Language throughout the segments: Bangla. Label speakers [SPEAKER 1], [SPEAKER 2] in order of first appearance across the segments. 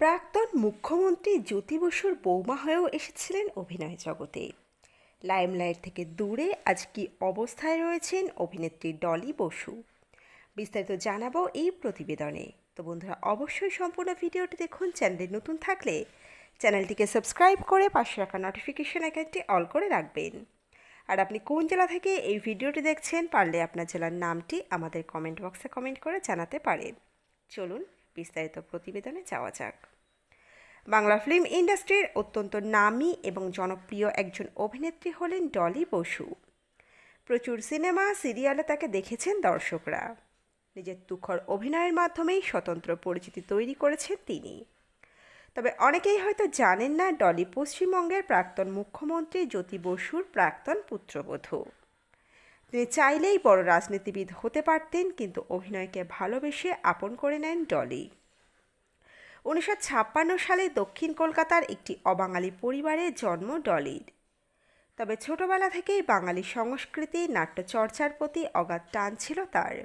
[SPEAKER 1] প্রাক্তন মুখ্যমন্ত্রী জ্যোতি বসুর বৌমা হয়েও এসেছিলেন অভিনয় জগতে। লাইমলাইট থেকে দূরে আজ কি অবস্থায় রয়েছেন অভিনেত্রী ডলি বসু? বিস্তারিত জানাব এই প্রতিবেদনে। তো বন্ধুরা, অবশ্যই সম্পূর্ণ ভিডিওটি দেখুন, চ্যানেলে নতুন থাকলে চ্যানেলটিকে সাবস্ক্রাইব করে পাশে রাখা নোটিফিকেশন আইকনটি অল করে রাখবেন। আর আপনি কোন জেলা থেকে এই ভিডিওটি দেখছেন, পারলে আপনার জেলার নামটি আমাদের কমেন্ট বক্সে কমেন্ট করে জানাতে পারেন। চলুন বিস্তারিত প্রতিবেদনে যাওয়া যাক। বাংলা ফিল্ম ইন্ডাস্ট্রির অত্যন্ত নামী এবং জনপ্রিয় একজন অভিনেত্রী হলেন ডলি বসু। প্রচুর সিনেমা, সিরিয়ালে তাকে দেখেছেন দর্শকরা। নিজের তুখর অভিনয়ের মাধ্যমেই স্বতন্ত্র পরিচিতি তৈরি করেছেন তিনি। তবে অনেকেই হয়তো জানেন না, ডলি পশ্চিমবঙ্গের প্রাক্তন মুখ্যমন্ত্রী জ্যোতি বসুর প্রাক্তন পুত্রবধূ। তিনি চাইলেই বড় রাজনীতিবিদ হতে পারতেন, কিন্তু অভিনয়কে ভালোবেসে আপন করে নেন ডলি। উনিশশো ছাপ্পান্ন সালে দক্ষিণ কলকাতার একটি অবাঙালি পরিবারে জন্ম ডলির। তবে ছোটবেলা থেকেই বাঙালি সংস্কৃতি, নাট্যচর্চার প্রতি অগাধ টান ছিল তার।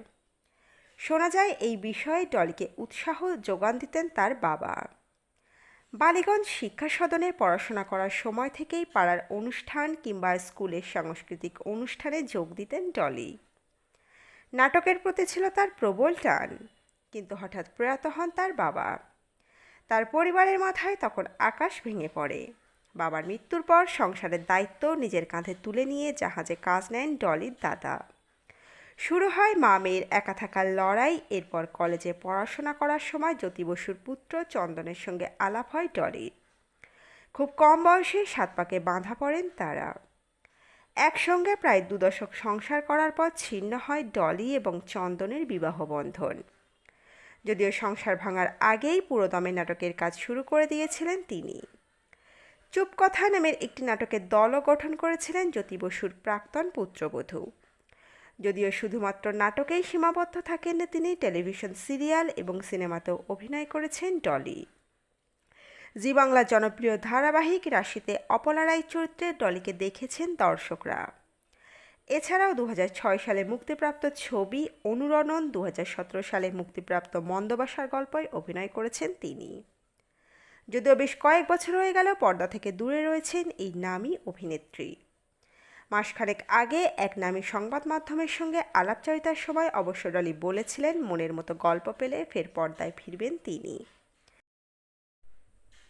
[SPEAKER 1] শোনা যায়, এই বিষয়ে ডলিকে উৎসাহ যোগান দিতেন তার বাবা। বালিগঞ্জ শিক্ষা সদনে পড়াশোনা করার সময় থেকেই পাড়ার অনুষ্ঠান কিংবা স্কুলের সাংস্কৃতিক অনুষ্ঠানে যোগ দিতেন ডলি। নাটকের প্রতি ছিল তার প্রবল টান, কিন্তু হঠাৎ প্রয়াত হন তার বাবা। তার পরিবারের মাথায় তখন আকাশ ভেঙে পড়ে। বাবার মৃত্যুর পর সংসারের দায়িত্ব নিজের কাঁধে তুলে নিয়ে জাহাজে কাজ নেন ডলির দাদা। শুরু হয় মা মেয়ের একা থাকার লড়াই, এরপর কলেজে পড়াশোনা করার সময় জ্যোতি বসুর পুত্র চন্দনের সঙ্গে আলাপ হয় ডলির খুব কম বয়সে সাত পাকে বাঁধা পড়েন তারা। একসঙ্গে প্রায় দু দশক সংসার করার পর ছিন্ন হয় ডলি এবং চন্দনের বিবাহ বন্ধন। যদিও সংসার ভাঙার আগেই পুরোদমে নাটকের কাজ শুরু করে দিয়েছিলেন তিনি। চুপকথা নামের একটি নাটকের দলও গঠন করেছিলেন জ্যোতি বসুর প্রাক্তন পুত্রবধূ। যদিও শুধুমাত্র নাটকেই সীমাবদ্ধ থাকেন তিনি, টেলিভিশন সিরিয়াল এবং সিনেমাতেও অভিনয় করেছেন ডলি। জি বাংলার জনপ্রিয় ধারাবাহিক রাশিতে অপলা রায় চরিত্রে ডলিকে দেখেছেন দর্শকরা। এছাড়াও দু হাজার ছয় সালে মুক্তিপ্রাপ্ত ছবি অনুরণন দু হাজার সতেরো সালে মুক্তিপ্রাপ্ত মন্দবাসার গল্পয় অভিনয় করেছেন তিনি। যদিও বেশ কয়েক বছর হয়ে গেল, পর্দা থেকে দূরে রয়েছেন এই নামী অভিনেত্রী। মাসখানেক আগে এক নামী সংবাদ মাধ্যমের সঙ্গে আলাপচারিতার সময় অবশ্য ডলি বলেছিলেন, মনের মতো গল্প পেলে ফের পর্দায় ফিরবেন তিনি।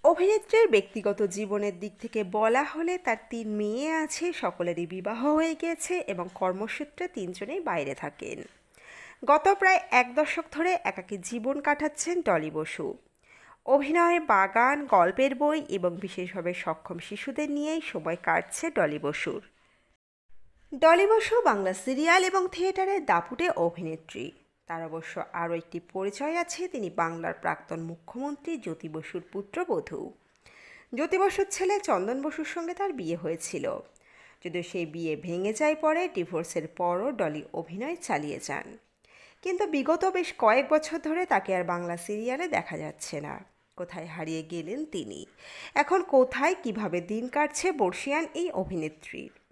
[SPEAKER 1] অভিনেত্রীর ব্যক্তিগত জীবনের দিক থেকে বলা হলে তার তিন মেয়ে আছে, সকলেরই বিবাহ হয়ে গিয়েছে এবং কর্মসূত্রে তিনজনেই বাইরে থাকেন। গত প্রায় এক দশক ধরে একাকী জীবন কাটাচ্ছেন ডলি বসু। অভিনয় বাগান, গল্পের বই এবং বিশেষভাবে সক্ষম শিশুদের নিয়েই সময় কাটছে ডলি বসুর। ডলি বসু বাংলা সিরিয়াল এবং থিয়েটারের দাপুটে অভিনেত্রী। তার অবশ্য আরও একটি পরিচয় আছে, তিনি বাংলার প্রাক্তন মুখ্যমন্ত্রী জ্যোতি বসুর পুত্রবধূ। জ্যোতি বসুর ছেলে চন্দন বসুর সঙ্গে তার বিয়ে হয়েছিল। যদিও সেই বিয়ে ভেঙে যায় পরে ডিভোর্সের পরও ডলি অভিনয় চালিয়ে যান। কিন্তু বিগত বেশ কয়েক বছর ধরে তাকে আর বাংলা সিরিয়ালে দেখা যাচ্ছে না। কোথায় হারিয়ে গেলেন তিনি? এখন কোথায়, কীভাবে দিন কাটছে বর্ষিয়ান এই অভিনেত্রীর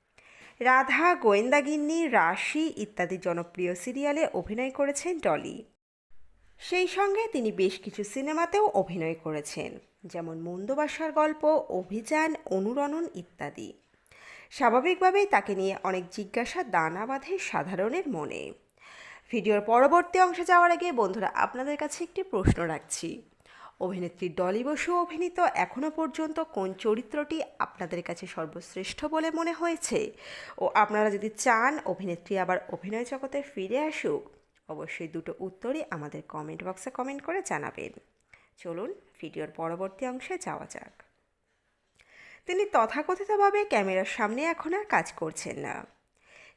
[SPEAKER 1] রাধা, গোয়েন্দাগিন্নি, রাশি ইত্যাদি জনপ্রিয় সিরিয়ালে অভিনয় করেছেন ডলি। সেই সঙ্গে তিনি বেশ কিছু সিনেমাতেও অভিনয় করেছেন, যেমন মন্দবাসার গল্প, অভিযান, অনুরণন ইত্যাদি। স্বাভাবিকভাবেই তাকে নিয়ে অনেক জিজ্ঞাসা দানা বাঁধে সাধারণের মনে। ভিডিওর পরবর্তী অংশে যাওয়ার আগে বন্ধুরা, আপনাদের কাছে একটি প্রশ্ন রাখছি। অভিনেত্রী ডলি বসু অভিনীত এখনও পর্যন্ত কোন চরিত্রটি আপনাদের কাছে সর্বশ্রেষ্ঠ বলে মনে হয়েছে? ও আপনারা যদি চান অভিনেত্রী আবার অভিনয় জগতে ফিরে আসুক, অবশ্যই দুটো উত্তরই আমাদের কমেন্ট বক্সে কমেন্ট করে জানাবেন। চলুন ভিডিওর পরবর্তী অংশে যাওয়া যাক। তিনি তথাকথিতভাবে ক্যামেরার সামনে এখন আর কাজ করছেন না।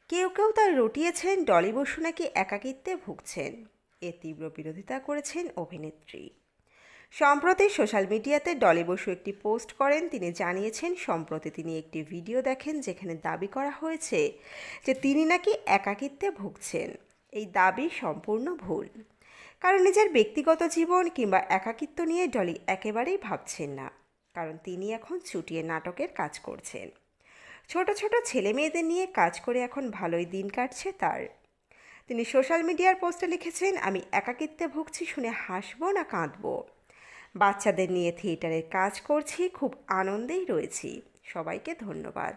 [SPEAKER 1] কেউ কেউ তার রটিয়েছেন, ডলি বসু নাকি একাকিত্বে ভুগছেন। এ তীব্র বিরোধিতা করেছেন অভিনেত্রী। সম্প্রতি সোশ্যাল মিডিয়াতে ডলি বসু একটি পোস্ট করেন। তিনি জানিয়েছেন, সম্প্রতি তিনি একটি ভিডিও দেখেন যেখানে দাবি করা হয়েছে যে তিনি নাকি একাকিত্বে ভুগছেন। এই দাবি সম্পূর্ণ ভুল। কারণ নিজের ব্যক্তিগত জীবন কিংবা একাকিত্ব নিয়ে ডলি একেবারেই ভাবছেন না। কারণ তিনি এখন ছুটিয়ে নাটকের কাজ করছেন। ছোট ছোট ছেলে মেয়েদের নিয়ে কাজ করে এখন ভালোই দিন কাটছে তার। তিনি সোশ্যাল মিডিয়ার পোস্টে লিখেছেন, আমি একাকিত্বে ভুগছি, শুনে হাসবো না, কাঁদবো। বাচ্চাদের নিয়ে থিয়েটারের কাজ করছি, খুব আনন্দেই রয়েছি। সবাইকে ধন্যবাদ।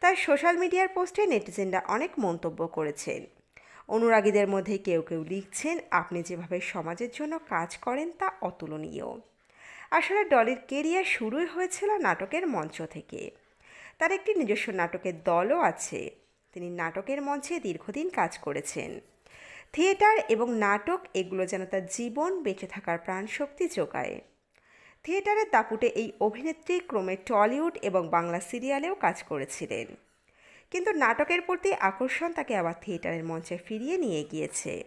[SPEAKER 1] তার সোশ্যাল মিডিয়ার পোস্টে নেটিজেনরা অনেক মন্তব্য করেছেন। অনুরাগীদের মধ্যে কেউ কেউ লিখছেন, আপনি যেভাবে সমাজের জন্য কাজ করেন তা অতুলনীয়। আসলে ডলির কেরিয়ার শুরুই হয়েছিল নাটকের মঞ্চ থেকে। তার একটি নিজস্ব নাটকের দলও আছে। তিনি নাটকের মঞ্চে দীর্ঘদিন কাজ করেছেন। থিয়েটার এবং নাটক, এগুলো যেন তার জীবন বেঁচে থাকার প্রাণশক্তি যোগায়। থিয়েটারের দাপুটে এই অভিনেত্রী ক্রমে টলিউড এবং বাংলা সিরিয়ালেও কাজ করেছিলেন। কিন্তু নাটকের প্রতি আকর্ষণ তাকে আবার থিয়েটারের মঞ্চে ফিরিয়ে নিয়ে গিয়েছে।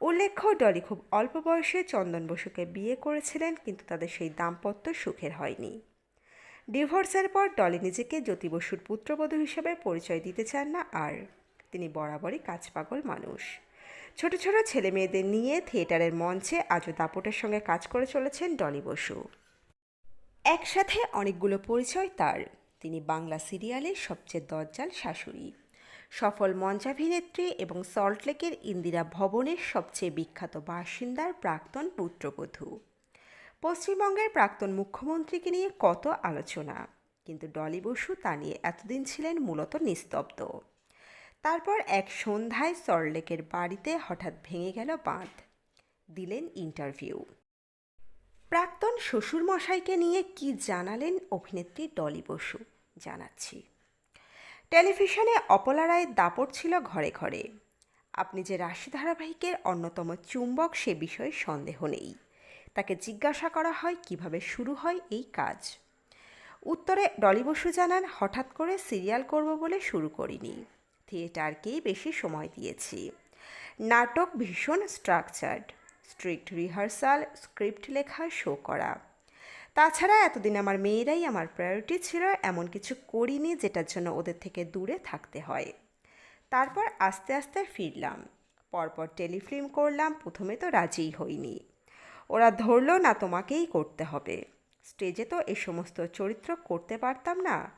[SPEAKER 1] উল্লেখ্য, ডলি খুব অল্প বয়সে চন্দন বসুকে বিয়ে করেছিলেন, কিন্তু তাদের সেই দাম্পত্য সুখের হয়নি। ডিভোর্সের পর ডলি নিজেকে জ্যোতি বসুর পুত্রবধূ হিসেবে পরিচয় দিতে চান না আর। তিনি বরাবরই কাজ পাগল মানুষ। ছোট ছোট ছেলে মেয়েদের নিয়ে থিয়েটারের মঞ্চে আজও দাপটের সঙ্গে কাজ করে চলেছেন ডলি বসু। একসাথে অনেকগুলো পরিচয় তার। তিনি বাংলা সিরিয়ালের সবচেয়ে দজ্জাল শাশুড়ি। সফল মঞ্চাভিনেত্রী এবং সল্টলেকের ইন্দিরা ভবনের সবচেয়ে বিখ্যাত বাসিন্দার প্রাক্তন পুত্রবধূ। পশ্চিমবঙ্গের প্রাক্তন মুখ্যমন্ত্রীকে নিয়ে কত আলোচনা। কিন্তু ডলি বসু তা নিয়ে এতদিন ছিলেন মূলত নিস্তব্ধ। তারপর এক সন্ধ্যায় সল্টলেকের বাড়িতে হঠাৎ ভেঙে গেল বাঁধ। দিলেন ইন্টারভিউ। প্রাক্তন শ্বশুরমশাইকে নিয়ে কি জানালেন অভিনেত্রী ডলি বসু? জানাচ্ছি। টেলিভিশনে অপলা রায়ের দাপট ছিল ঘরে ঘরে। আপনি যে রাশি ধারাবাহিকের অন্যতম চুম্বক সে বিষয়ে সন্দেহ নেই। তাকে জিজ্ঞাসা করা হয়, কীভাবে শুরু হয় এই কাজ? উত্তরে ডলি বসু জানান, হঠাৎ করে সিরিয়াল করব বলে শুরু করিনি। থিয়েটারকেই বেশি সময় দিয়েছি। নাটক ভীষণ স্ট্রাকচার্ড স্ট্রিক্ট রিহার্সাল স্ক্রিপ্ট লেখা শো করা। তাছাড়া এতদিন আমার মেয়েরাই আমার প্রায়োরিটি ছিল, এমন কিছু করিনি যেটার জন্য ওদের থেকে দূরে থাকতে হয়। তারপর আস্তে আস্তে ফিরলাম। পরপর টেলিফিল্ম করলাম, প্রথমে তো রাজিই হইনি। ওরা ধরলো, না, তোমাকেই করতে হবে। স্টেজে তো এ সমস্ত চরিত্র করতে পারতাম না।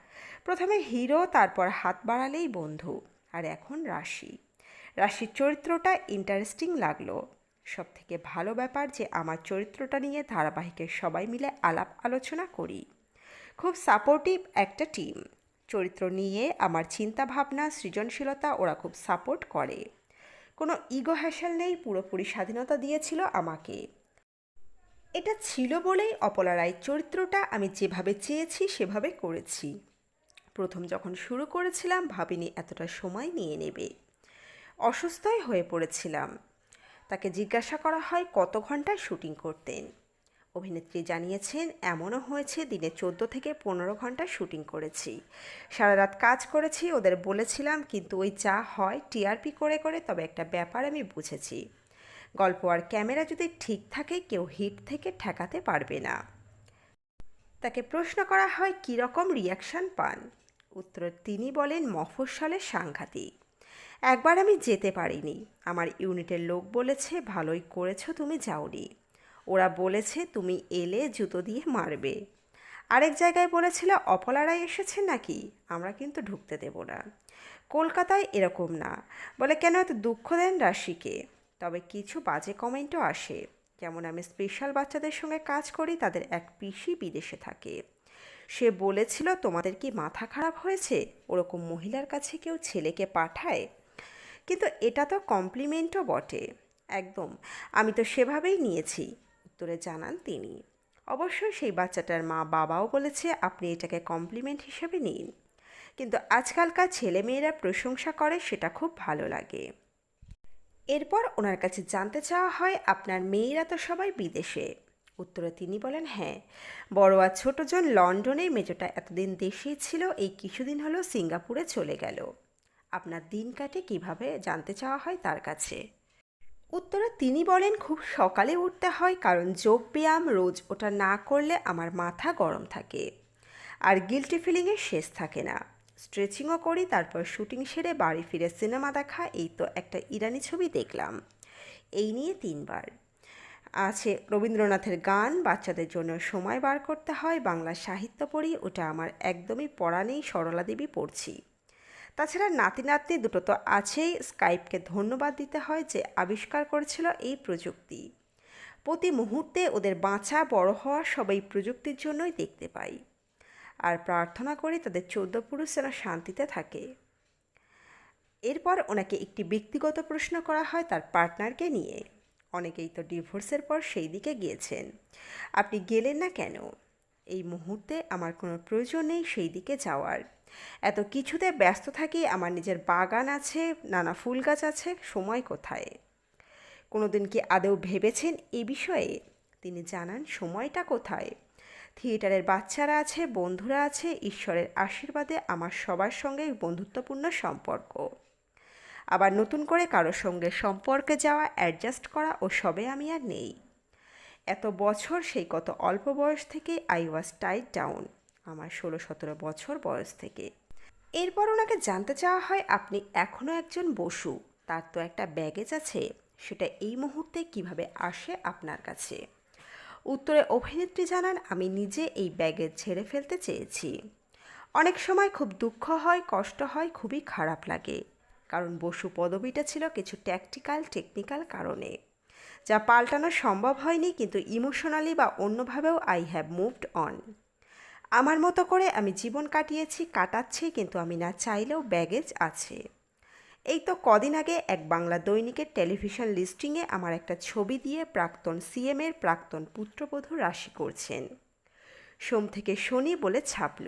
[SPEAKER 1] প্রথমে হিরো, তারপর হাত বাড়ালেই বন্ধু। আর এখন রাশি। রাশির চরিত্রটা ইন্টারেস্টিং লাগল। সব থেকে ভালো ব্যাপার যে আমার চরিত্রটা নিয়ে ধারাবাহিকের সবাই মিলে আলাপ আলোচনা করি। খুব সাপোর্টিভ একটা টিম চরিত্র নিয়ে আমার চিন্তা ভাবনা সৃজনশীলতা ওরা খুব সাপোর্ট করে। কোনো ইগো হ্যাসেল নেই, পুরোপুরি স্বাধীনতা দিয়েছিল আমাকে। এটা ছিল বলেই অপলা রায়ের চরিত্রটা আমি যেভাবে চেয়েছি সেভাবে করেছি। প্রথম যখন শুরু করেছিলাম, ভাবিনি এতটা সময় নিয়ে নেবে। অসুস্থই হয়ে পড়েছিলাম। তাকে জিজ্ঞাসা করা হয়, কত ঘন্টায় শুটিং করতেন? অভিনেত্রী জানিয়েছেন, এমনও হয়েছে, দিনে চোদ্দ থেকে পনেরো ঘণ্টা শুটিং করেছি। সারা রাত কাজ করেছি, ওদের বলেছিলাম, কিন্তু ওই যা হয় টিআরপি করে করে, তবে একটা ব্যাপার আমি বুঝেছি। গল্প আর ক্যামেরা যদি ঠিক থাকে, কেউ হিট থেকে ঠেকাতে পারবে না। তাকে প্রশ্ন করা হয়, কীরকম রিয়াকশান পান? উত্তরে তিনি বলেন, মফস্বলের সাংঘাতিক। একবার আমি যেতে পারিনি। আমার ইউনিটের লোক বলেছে, ভালোই করেছ তুমি যাওনি। ওরা বলেছে, তুমি এলে জুতো দিয়ে মারবে। আরেক জায়গায় বলেছিল অপলারাই এসেছে নাকি? আমরা কিন্তু ঢুকতে দেব না। কলকাতায় এরকম না। বলে, কেন এত দুঃখ দেন রাশিকে? তবে কিছু বাজে কমেন্টও আসে। যেমন আমি স্পেশাল বাচ্চাদের সঙ্গে কাজ করি, তাদের এক পিসি বিদেশে থাকে। সে বলেছিল, তোমাদের কি মাথা খারাপ হয়েছে? ওরকম মহিলার কাছে কেউ ছেলেকে পাঠায়? কিন্তু এটা তো কমপ্লিমেন্টও বটে। একদম, আমি তো সেভাবেই নিয়েছি, উত্তরে জানান তিনি। অবশ্যই সেই বাচ্চাটার মা বাবাও বলেছে, আপনি এটাকে কমপ্লিমেন্ট হিসেবে নিন। কিন্তু আজকালকার ছেলেমেয়েরা প্রশংসা করে, সেটা খুব ভালো লাগে। এরপর ওনার কাছে জানতে চাওয়া হয়, আপনার মেয়েরা তো সবাই বিদেশে। উত্তরে তিনি বলেন হ্যাঁ বড় আর ছোটজন লন্ডনে মেজোটা এতদিন দেশেই ছিল, এই কিছুদিন হলো সিঙ্গাপুরে চলে গেল। আপনার দিন কাটে কীভাবে জানতে চাওয়া হয় তার কাছে। উত্তরে তিনি বলেন, খুব সকালে উঠতে হয়, কারণ যোগ ব্যায়াম রোজ ওটা না করলে আমার মাথা গরম থাকে আর গিলটি ফিলিংয়ের শেষ থাকে না। স্ট্রেচিংও করি, তারপর শুটিং সেরে বাড়ি ফিরে সিনেমা দেখা, এই তো একটা ইরানি ছবি দেখলাম। এই নিয়ে তিনবার। আছে রবীন্দ্রনাথের গান, বাচ্চাদের জন্য সময় বার করতে হয়, বাংলা সাহিত্য পড়ি, ওটা আমার একদমই পড়া নেই সরলা দেবী পড়ছি। তাছাড়া নাতি নাতনি দুটো তো আছেই, স্কাইপকে ধন্যবাদ দিতে হয় যে আবিষ্কার করেছিল এই প্রযুক্তি। প্রতি মুহূর্তে ওদের বাঁচা বড় হওয়া সবাই প্রযুক্তির জন্যই দেখতে পাই। আর প্রার্থনা করি তাদের চোদ্দ পুরুষ যেন শান্তিতে থাকে। এরপর ওনাকে একটি ব্যক্তিগত প্রশ্ন করা হয় তার পার্টনারকে নিয়ে। অনেকেই তো ডিভোর্সের পর সেই দিকে গিয়েছেন। আপনি গেলেন না কেন? এই মুহূর্তে আমার কোনো প্রয়োজন নেই সেই দিকে যাওয়ার। এত কিছুতে ব্যস্ত থাকি, আমার নিজের বাগান আছে, নানা ফুল গাছ আছে, সময় কোথায়? কোনো দিন কি আদৌ ভেবেছেন এ বিষয়ে? তিনি জানান, সময়টা কোথায়? থিয়েটারের বাচ্চারা আছে, বন্ধুরা আছে, ঈশ্বরের আশীর্বাদে আমার সবার সঙ্গে বন্ধুত্বপূর্ণ সম্পর্ক। আবার নতুন করে কারোর সঙ্গে সম্পর্কে যাওয়া অ্যাডজাস্ট করা ও সবে আমি আর নেই। এত বছর সেই কত অল্প বয়স থেকে আই ওয়াজ টাইট ডাউন আমার ষোলো সতেরো বছর বয়স থেকে। এরপর ওনাকে জানতে চাওয়া হয়, আপনি এখনও একজন বসু, তার তো একটা ব্যাগেজ আছে, সেটা এই মুহূর্তে কীভাবে আসে আপনার কাছে? উত্তরে অভিনেত্রী জানান, আমি নিজে এই ব্যাগেজ ছেড়ে ফেলতে চেয়েছি। অনেক সময় খুব দুঃখ হয়, কষ্ট হয়, খুবই খারাপ লাগে। কারণ বসু পদবিটা ছিল কিছু ট্যাকটিক্যাল টেকনিক্যাল কারণে। যা পাল্টানো সম্ভব হয়নি, কিন্তু ইমোশনালি বা অন্যভাবেও আই হ্যাভ মুভড অন আমার মতো করে আমি জীবন কাটিয়েছি, কাটাচ্ছি, কিন্তু আমি না চাইলেও ব্যাগেজ আছে। এই তো কদিন আগে এক বাংলা দৈনিকের টেলিভিশন লিস্টিংয়ে আমার একটা ছবি দিয়ে প্রাক্তন সিএমের প্রাক্তন পুত্রবধূ রাশি করছেন। সোম থেকে শনি বলে ছাপল।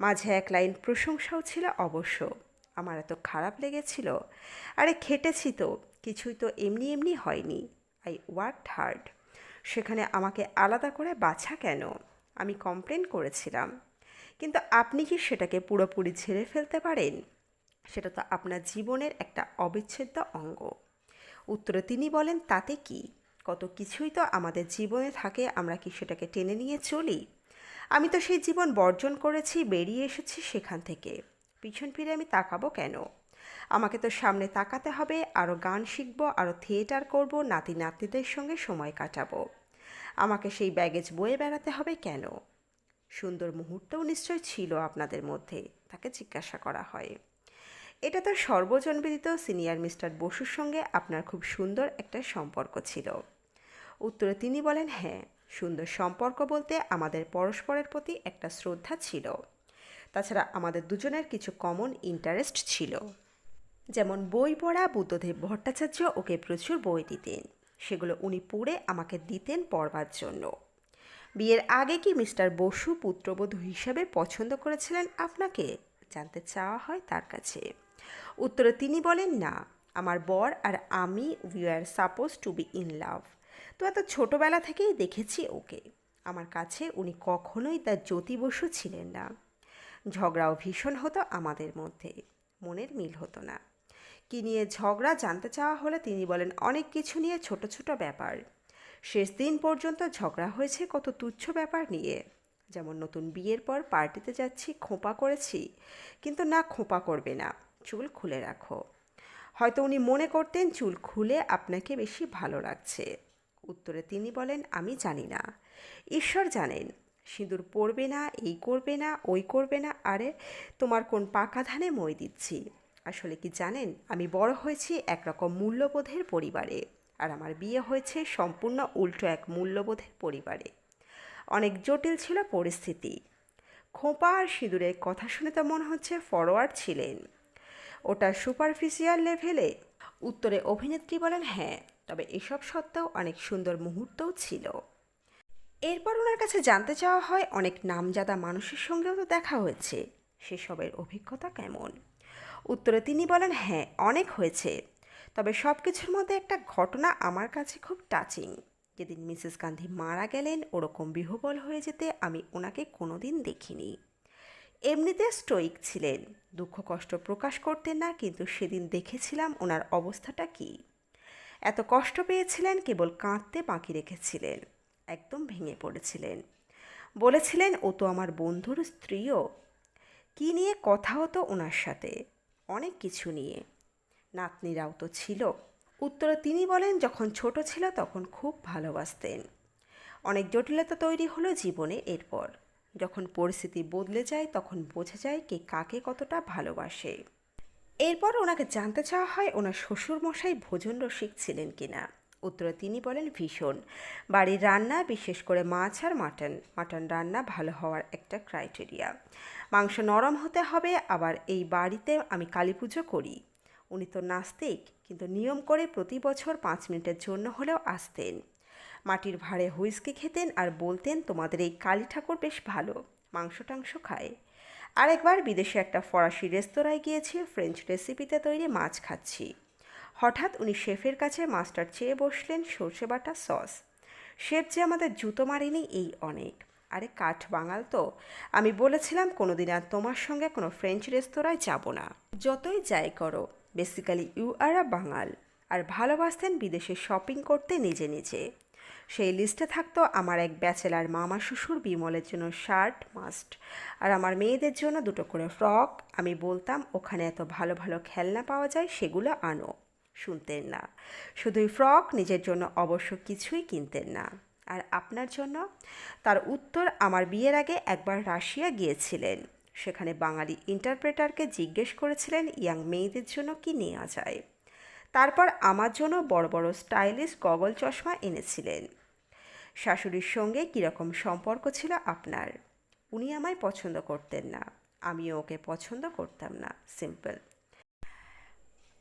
[SPEAKER 1] মাঝে এক লাইন প্রশংসাও ছিল অবশ্য। আমার এত খারাপ লেগেছিল। আরে খেটেছি তো, কিছুই তো এমনি এমনি হয়নি। I worked hard. সেখানে আমাকে আলাদা করে বাছা কেন? আমি কমপ্লেন করেছিলাম। কিন্তু আপনি কি সেটাকে পুরোপুরি ছেড়ে ফেলতে পারেন? সেটা তো আপনার জীবনের একটা অবিচ্ছেদ্য অঙ্গ। উত্তরে তিনি বলেন, তাতে কি? কত কিছুই তো আমাদের জীবনে থাকে, আমরা কি সেটাকে টেনে নিয়ে চলি? আমি তো সেই জীবন বর্জন করেছি, বেরিয়ে এসেছি সেখান থেকে। পিছন ফিরে আমি তাকাবো কেন? আমাকে তো সামনে তাকাতে হবে আরও গান শিখব আরও থিয়েটার করব, নাতি নাতনিদের সঙ্গে সময় কাটাবো। আমাকে সেই ব্যাগেজ বয়ে বেড়াতে হবে কেন? সুন্দর মুহূর্তও নিশ্চয় ছিল আপনাদের মধ্যে, তাকে জিজ্ঞাসা করা হয়। এটা তো সর্বজনবিদিত সিনিয়র মিস্টার বসুর সঙ্গে আপনার খুব সুন্দর একটা সম্পর্ক ছিল। উত্তরে তিনি বলেন হ্যাঁ সুন্দর সম্পর্ক বলতে আমাদের পরস্পরের প্রতি একটা শ্রদ্ধা ছিল। তাছাড়া আমাদের দুজনের কিছু কমন ইন্টারেস্ট ছিল। যেমন বই পড়া, বুদ্ধদেব ভট্টাচার্য ওকে প্রচুর বই দিতেন। সেগুলো উনি পড়ে আমাকে দিতেন পড়বার জন্য। বিয়ের আগে কি মিস্টার বসু পুত্রবধূ হিসাবে পছন্দ করেছিলেন আপনাকে? জানতে চাওয়া হয় তার কাছে। উত্তরে তিনি বলেন, না, আমার বর আর আমি we are suppose to be in love তো এত ছোটোবেলা থেকেই দেখেছি ওকে। আমার কাছে উনি কখনোই তার জ্যোতি বসু ছিলেন না। ঝগড়াও ভীষণ হতো আমাদের মধ্যে। মনের মিল হতো না। কি নিয়ে ঝগড়া জানতে চাওয়া হলে তিনি বলেন, অনেক কিছু নিয়ে ছোট ছোট ব্যাপার। শেষ দিন পর্যন্ত ঝগড়া হয়েছে, কত তুচ্ছ ব্যাপার নিয়ে। যেমন নতুন বিয়ের পর পার্টিতে যাচ্ছি, খোঁপা করেছি, কিন্তু না খোঁপা করবে না, চুল খুলে রাখো। হয়তো উনি মনে করতেন চুল খুলে আপনাকে বেশি ভালো লাগছে। উত্তরে তিনি বলেন, আমি জানি না। ঈশ্বর জানেন। সিঁদুর পরবে না, এই করবে না, ওই করবে না, আরে তোমার কোন পাকা ধানে মই দিচ্ছি। আসলে কি জানেন, আমি বড় হয়েছি একরকম মূল্যবোধের পরিবারে আর আমার বিয়ে হয়েছে সম্পূর্ণ উল্টো এক মূল্যবোধের পরিবারে। অনেক জটিল ছিল পরিস্থিতি। খোঁপা আর সিঁদুরের কথা শুনে তো মনে হচ্ছে ফরওয়ার্ড ছিলেন। ওটা সুপারফিশিয়াল লেভেলে। উত্তরে অভিনেত্রী বলেন হ্যাঁ তবে এসব সত্ত্বেও অনেক সুন্দর মুহূর্তও ছিল। এরপর ওনার কাছে জানতে চাওয়া হয়, অনেক নামজাদা মানুষের সঙ্গেও তো দেখা হয়েছে। সেসবের অভিজ্ঞতা কেমন? উত্তরে তিনি বলেন হ্যাঁ অনেক হয়েছে। তবে সব কিছুর মধ্যে একটা ঘটনা আমার কাছে খুব টাচিং। যেদিন মিসেস গান্ধী মারা গেলেন, ওরকম বিহবল হয়ে যেতে আমি ওনাকে কোনোদিন দেখিনি। এমনিতে স্টোইক ছিলেন। দুঃখ কষ্ট প্রকাশ করতেন না, কিন্তু সেদিন দেখেছিলাম ওনার অবস্থাটা কী। এত কষ্ট পেয়েছিলেন, কেবল কাঁদতে বাকি রেখেছিলেন। একদম ভেঙে পড়েছিলেন। বলেছিলেন, ও তো আমার বন্ধুর স্ত্রীও। কী নিয়ে কথা হতো ওনার সাথে? অনেক কিছু নিয়ে। নাতনিরাও তো ছিল। উত্তরে তিনি বলেন, যখন ছোট ছিল তখন খুব ভালোবাসতেন। অনেক জটিলতা তৈরি হলো জীবনে এরপর। যখন পরিস্থিতি বদলে যায় তখন বোঝা যায় কে কাকে কতটা ভালোবাসে। এরপর ওনাকে জানতে চাওয়া হয়, ওনার শ্বশুরমশাই ভোজন রসিক ছিলেন কিনা? উত্তরে তিনি বলেন ভীষণ। বাড়ির রান্না, বিশেষ করে মাছ আর মাটন। মাটন রান্না ভালো হওয়ার একটা ক্রাইটেরিয়া মাংস নরম হতে হবে, আবার এই বাড়িতে আমি কালী পুজো করি। উনি তো নাস্তিক, কিন্তু নিয়ম করে প্রতি বছর পাঁচ মিনিটের জন্য হলেও আসতেন। মাটির ভাঁড়ে হুইস্কি খেতেন আর বলতেন, তোমাদের এই কালী ঠাকুর বেশ ভালো, মাংস টাংস খায়। আরেকবার বিদেশে একটা ফরাসি রেস্তোরাঁয় গিয়েছি ফ্রেঞ্চ রেসিপিতে তৈরি মাছ খাচ্ছি। হঠাৎ উনি শেফের কাছে মাস্টার চেয়ে বসলেন সর্ষে বাটা সস। শেফ যে আমাদের জুতো মারেনি, এই অনেক। আরে কাঠ বাঙাল তো। আমি বলেছিলাম কোনোদিন আর তোমার সঙ্গে কোনো ফ্রেঞ্চ রেস্তোরাঁয় যাব না। যতই যাই করো বেসিক্যালি ইউ আর আ বাঙাল। আর ভালোবাসতেন বিদেশে শপিং করতে নিজে নিজে। সেই লিস্টে থাকতো আমার এক ব্যাচেলার মামা শ্বশুর বিমলের জন্য শার্ট মাস্ট আর আমার মেয়েদের জন্য দুটো করে ফ্রক আমি বলতাম, ওখানে এত ভালো ভালো খেলনা পাওয়া যায়, সেগুলো আনো। শুনতেন না। শুধুই ফ্রক নিজের জন্য অবশ্য কিছুই কিনতেন না। আর আপনার জন্য? তার উত্তর, আমার বিয়ের আগে একবার রাশিয়া গিয়েছিলেন। সেখানে বাঙালি ইন্টারপ্রেটারকে জিজ্ঞেস করেছিলেন, ইয়াং মেয়েদের জন্য কি নেওয়া যায়? তারপর আমার জন্য বড় বড় স্টাইলিশ গগল চশমা এনেছিলেন। শাশুড়ির সঙ্গে কীরকম সম্পর্ক ছিল আপনার? উনি আমায় পছন্দ করতেন না। আমিও ওকে পছন্দ করতাম না। সিম্পল।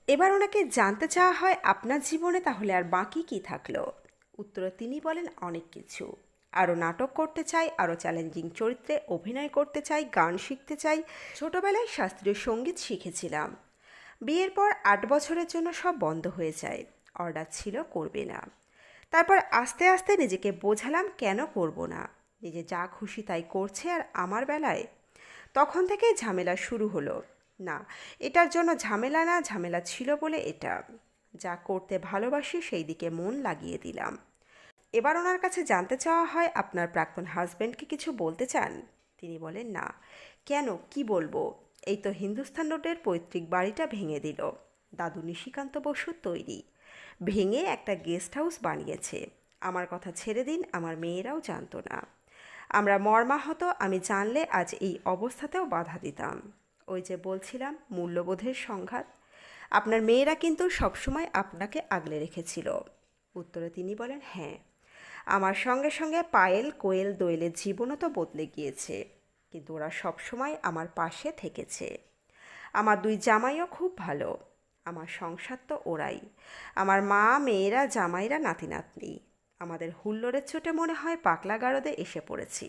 [SPEAKER 1] এবার ওনাকে জানতে চাওয়া হয় আপনার জীবনে তাহলে আর বাকি কি থাকল? উত্তরে তিনি বলেন অনেক কিছু। আরও নাটক করতে চাই, আরও চ্যালেঞ্জিং চরিত্রে অভিনয় করতে চাই, গান শিখতে চাই। ছোটোবেলায় শাস্ত্রীয় সংগীত শিখেছিলাম। বিয়ের পর আট বছরের জন্য সব বন্ধ হয়ে যায়। অর্ডার ছিল, করবে না। তারপর আস্তে আস্তে নিজেকে বোঝালাম, কেন করব না? নিজে যা খুশি তাই করছে আর আমার বেলায়। তখন থেকেই ঝামেলা শুরু হলো। না, এটার জন্য ঝামেলা না, ঝামেলা ছিল বলে এটা। যা করতে ভালোবাসি সেই দিকে মন লাগিয়ে দিলাম। এবার ওনার কাছে জানতে চাওয়া হয়, আপনার প্রাক্তন হাজব্যান্ডকে কিছু বলতে চান? তিনি বলেন, না। কেন? কি বলব? এই তো হিন্দুস্তান রোডের পৈতৃক বাড়িটা ভেঙে দিল। দাদু নিশিকান্ত বসু তৈরি। ভেঙে একটা গেস্ট হাউস বানিয়েছে। আমার কথা ছেড়ে দিন, আমার মেয়েরাও জানতো না। আমরা মর্মাহত, আমি জানলে আজ এই অবস্থাতেও বাধা দিতাম। ওই যে বলছিলাম, মূল্যবোধের সংঘাত। আপনার মেয়েরা কিন্তু সবসময় আপনাকে আগলে রেখেছিল। উত্তরে তিনি বলেন হ্যাঁ আমার সঙ্গে সঙ্গে পায়েল, কোয়েল, দোয়েলের জীবনও তো বদলে গিয়েছে, কিন্তু ওরা সবসময় আমার পাশে থেকেছে। আমার দুই জামাইও খুব ভালো, আমার সংসার তো ওরাই। আমার মা, মেয়েরা, জামাইরা নাতি নাতনি আমাদের হুল্লোড়ের চোটে মনে হয় পাকলা গারদে এসে পড়েছি।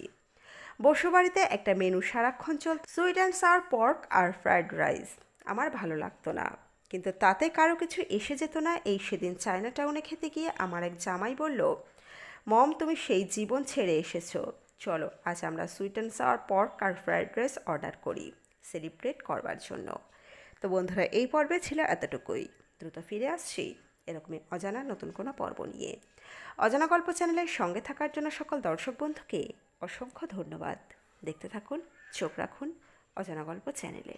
[SPEAKER 1] বসুবাড়িতে একটা মেনু সারাক্ষণ চল সুইট অ্যান্ড সার পর্ক আর ফ্রায়েড রাইস। আমার ভালো লাগতো না। কিন্তু তাতে কারও কিছু এসে যেত না। এই সেদিন চায়না টাউনে খেতে গিয়ে আমার এক জামাই বলল, মম, তুমি সেই জীবন ছেড়ে এসেছ। চলো, আজ আমরা সুইট অ্যান্ড সাওয়ার পর্ক আর ফ্রায়েড রাইস অর্ডার করি। সেলিব্রেট করবার জন্য। তো বন্ধুরা, এই পর্বে ছিল এতটুকুই। দ্রুত ফিরে আসছি এরকমই অজানা নতুন কোনো পর্ব নিয়ে। অজানা গল্প চ্যানেলের সঙ্গে থাকার জন্য সকল দর্শক বন্ধুকে অসংখ্য ধন্যবাদ। দেখতে থাকুন চোখ রাখুন অজানা গল্প চ্যানেলে।